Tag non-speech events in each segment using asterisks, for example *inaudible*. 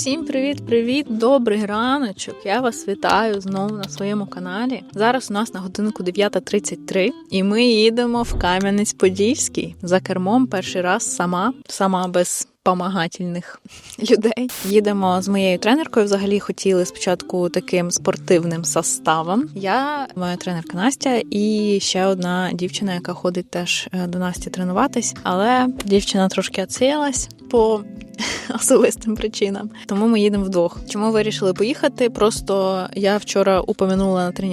Усім привіт-привіт! Добрий раночок! Я вас вітаю знову на своєму каналі. Зараз у нас на годинку 9.33 і ми їдемо в Кам'янець-Подільський за кермом перший раз сама, сама без помагательних *laughs* людей. Їдемо з моєю тренеркою. Взагалі хотіли спочатку таким спортивним составом. Я, моя тренерка Настя, і ще одна дівчина, яка ходить теж е, до Насті тренуватись. Але дівчина трошки відсіялась по *laughs* особистим причинам. Тому ми їдемо вдвох. Чому вирішили поїхати? Просто я вчора упомянула на тренування,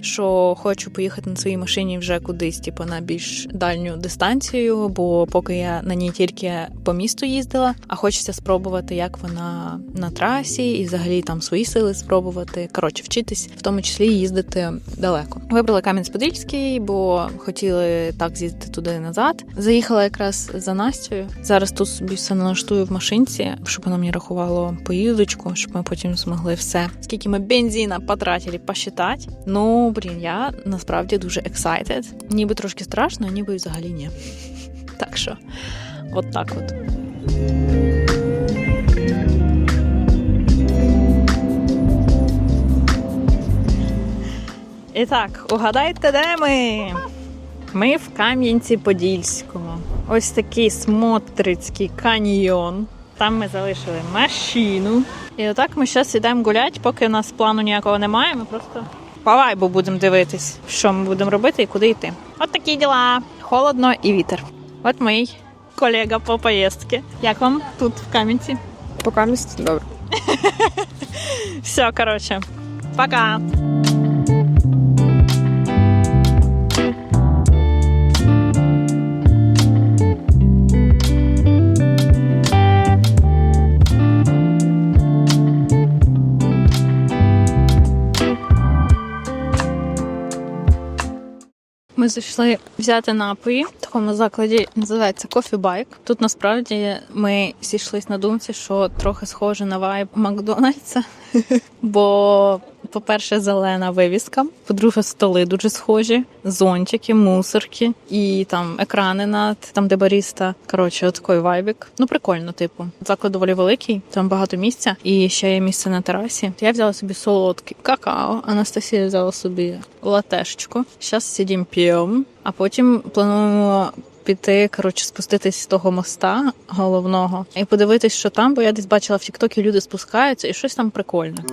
що хочу поїхати на своїй машині вже кудись, типу на більш дальню дистанцію, бо поки я на ній тільки по місту їздила, а хочеться спробувати, як вона на трасі, і взагалі там свої сили спробувати. Коротше, вчитись, в тому числі їздити далеко. Вибрали Кам'янець-Подільський, бо хотіли так з'їздити туди і назад. Заїхала якраз за Настю. Зараз тут собі все налаштую в машинці, щоб вона мені рахувало поїздочку, щоб ми потім змогли все. Скільки ми бензина потратили, посчитати. Ну блін, я насправді дуже excited. Ніби трошки страшно, ніби взагалі ні. *laughs* Так що, от так от. І так, угадайте, де ми? Ми в Кам'янці-Подільському. Ось такий смотрицький каньйон. Там ми залишили машину. І отак ми зараз йдемо гуляти, поки у нас плану ніякого немає. Ми просто по вайбу будемо дивитись, що ми будемо робити і куди йти. От такі діла. Холодно і вітер. От мій колега по поїздці. Як вам тут в Кам'янці? Пока місць добре. *laughs* Все, коротше, пока. Ми зайшли взяти напої. В такому закладі називається Coffee Bike. Тут насправді ми зійшлись на думці, що трохи схоже на вайб Макдональдса. *laughs* Бо, по-перше, зелена вивіска, по-друге, столи дуже схожі, зонтики, мусорки і там екрани над там, де баріста. Коротше, такий вайбік. Ну прикольно, типу. Заклад доволі великий, там багато місця, і ще є місце на терасі. Я взяла собі солодкий какао. Анастасія взяла собі латешечку. Зараз сидім п'ємо, а потім плануємо. Піти, коротше, спуститись з того моста головного і подивитись, що там, бо я десь бачила в Тіктокі, люди спускаються і щось там прикольне.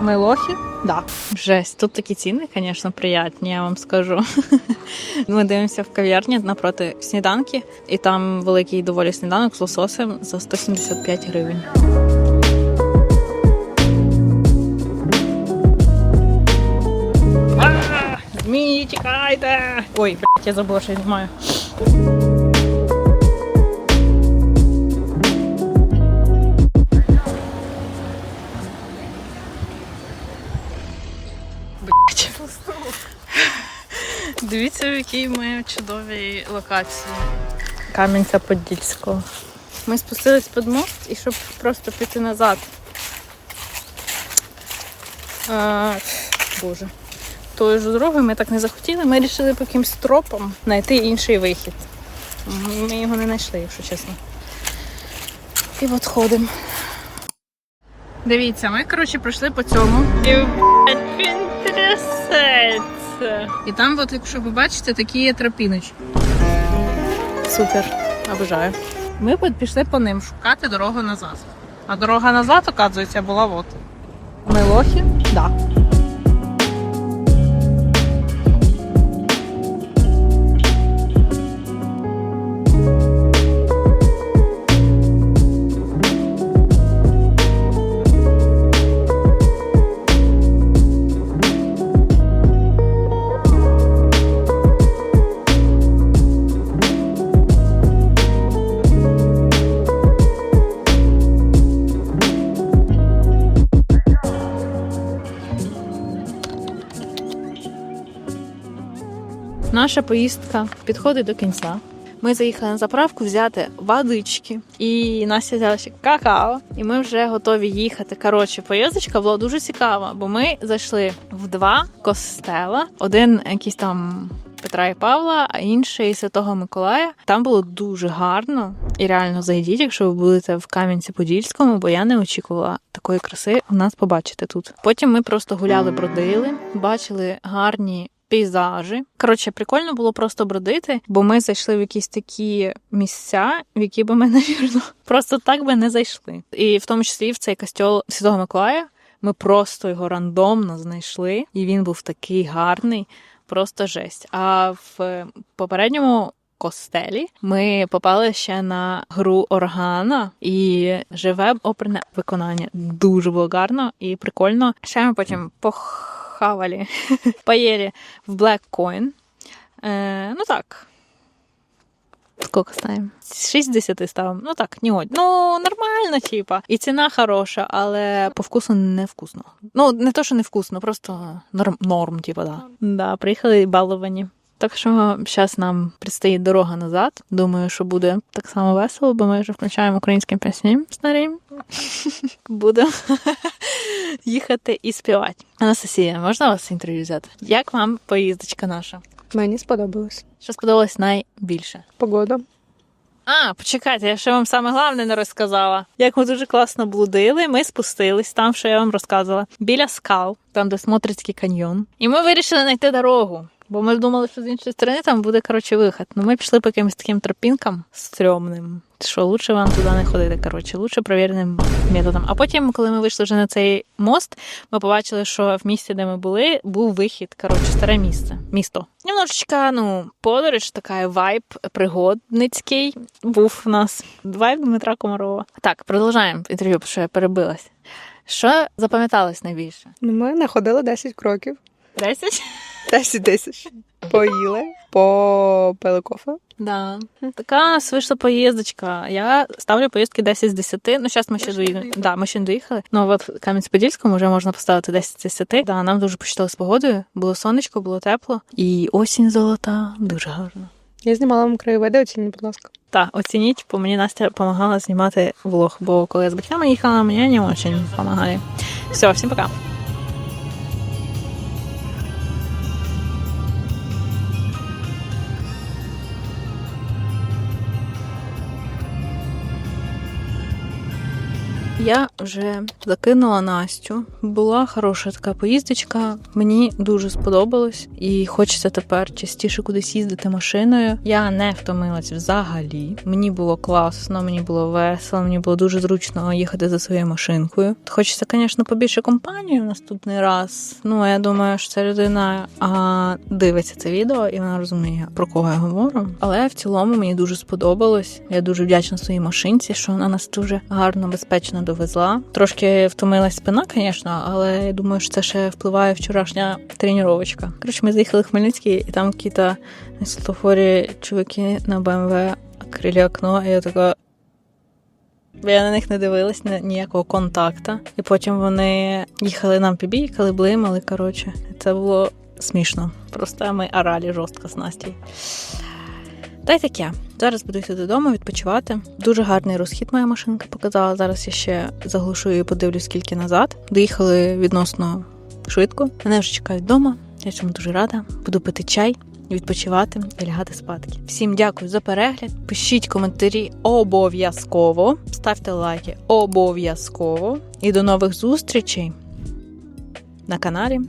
Ми лохи? Да. Жесть. Тут такі ціни, звісно, приятні, я вам скажу. *laughs* Ми дивимося в кав'ярні напроти сніданки, і там великий доволі сніданок з лососем за 175 гривень. Змії, тікайте! Ой, блядь, я забула, що я знімаю. Якій ми чудовій локації. Кам'янця-Подільського. Ми спустились під мост і щоб просто піти назад. А, Боже. Тою ж дорогою ми так не захотіли. Ми вирішили по якимсь тропом знайти інший вихід. Ми його не знайшли, якщо чесно. І от ходимо. Дивіться, ми, коротше, пройшли по цьому. І він трясеться. І там, от, якщо ви бачите, такі є тропіночки. Супер, обожаю. Ми пішли по ним шукати дорогу назад. А дорога назад, оказується, була от. Ми лохи? Да. Наша поїздка підходить до кінця. Ми заїхали на заправку взяти водички, і Настя взяла ще какао, і ми вже готові їхати. Коротше, поїздочка була дуже цікава, бо ми зайшли в два костела. Один якийсь там Петра і Павла, а інший Святого Миколая. Там було дуже гарно і реально зайдіть, якщо ви будете в Кам'янці-Подільському, бо я не очікувала такої краси у нас побачити тут. Потім ми просто гуляли, бродили, бачили гарні. Пейзажі. Коротше, прикольно було просто бродити, бо ми зайшли в якісь такі місця, в які би ми, *laughs* навірно, просто так би не зайшли. І в тому числі в цей костьол Святого Миколая ми просто його рандомно знайшли, і він був такий гарний, просто жесть. А в попередньому костелі ми попали ще на гру органа і живе оперне виконання. Дуже було гарно і прикольно. Ще ми потім похавали, *laughs* поели в Black Coin. Е, ну так. Сколько ставим? 6 з 10 ставим. Ну так, не одь. Ну, нормально, типа. І ціна хороша, але по вкусу не вкусно. Ну, не то, що не вкусно, просто норм, норм типа, да. Да, приїхали баловані. Так що зараз нам предстоїть дорога назад. Думаю, що буде так само весело, бо ми вже включаємо українські пісні старі. *laughs* Будемо *laughs* їхати і співати. Анастасія, можна вас інтерв'ю взяти? Як вам поїздочка наша? Мені сподобалось. Що сподобалось найбільше? Погода. А, почекайте, я ще вам саме головне не розказала. Як ми дуже класно блудили, ми спустились там, що я вам розказувала, біля скал, там, де Смотрицький каньйон. І ми вирішили знайти дорогу. Бо ми думали, що з іншої сторони там буде коротше вихід. Ну ми пішли по якимось таким тропінкам стрьомним. Що лучше вам туди не ходити. Коротше, лучше провіреним методом. А потім, коли ми вийшли вже на цей мост, ми побачили, що в місці, де ми були, був вихід. Коротше, старе місце. Місто. Немножечко, ну, подорож, така вайб пригодницький був у нас. Вайб Дмитра Комарова. Так, продовжаємо інтерв'ю, бо що я перебилась. Що запам'яталось найбільше? Ну, ми находили 10 кроків. Десять? 10 тисяч. Поїли, попили кофе. Да. Така у нас вийшла поїздочка. Я ставлю поїздки 10 з 10. Ну, зараз ми ще доїхали. Да, ми ще не доїхали. Ну, от в Кам'янець-Подільському вже можна поставити 10 з 10. Да, нам дуже почитали з погодою. Було сонечко, було тепло. І осінь золота, дуже гарно. Я знімала вам краєвиди, оцініть, будь ласка. Так, оцініть, бо мені Настя допомагала знімати влог, бо коли я з батьками їхала, мені не дуже допомагає. Все, всім пока. Я вже закинула Настю. Була хороша така поїздочка. Мені дуже сподобалось, і хочеться тепер частіше кудись їздити машиною. Я не втомилась взагалі. Мені було класно, мені було весело, мені було дуже зручно їхати за своєю машинкою. Хочеться, звісно, побільше компанії в наступний раз. Ну я думаю, що ця людина а, дивиться це відео і вона розуміє про кого я говорю. Але в цілому мені дуже сподобалось. Я дуже вдячна своїй машинці, що вона нас дуже гарно, безпечно довезла. Трошки втомилась спина, звісно, але я думаю, що це ще впливає вчорашня тренувачка. Коротше, ми заїхали в Хмельницький, і там якісь на світлофорі чуваки на БМВ крилі окно, і я така. Я на них не дивилась ні- ніякого контакта. І потім вони їхали нам пібійкали, блимали. Коротше, це було смішно. Просто ми орали жорстко з Настю. Та й таке. Зараз буду йти додому відпочивати. Дуже гарний розхід моя машинка показала. Зараз я ще заглушу і подивлюсь, скільки назад. Доїхали відносно швидко. Мене вже чекають вдома. Я цьому дуже рада. Буду пити чай, відпочивати і лягати спадки. Всім дякую за перегляд. Пишіть коментарі обов'язково. Ставте лайки обов'язково. І до нових зустрічей на каналі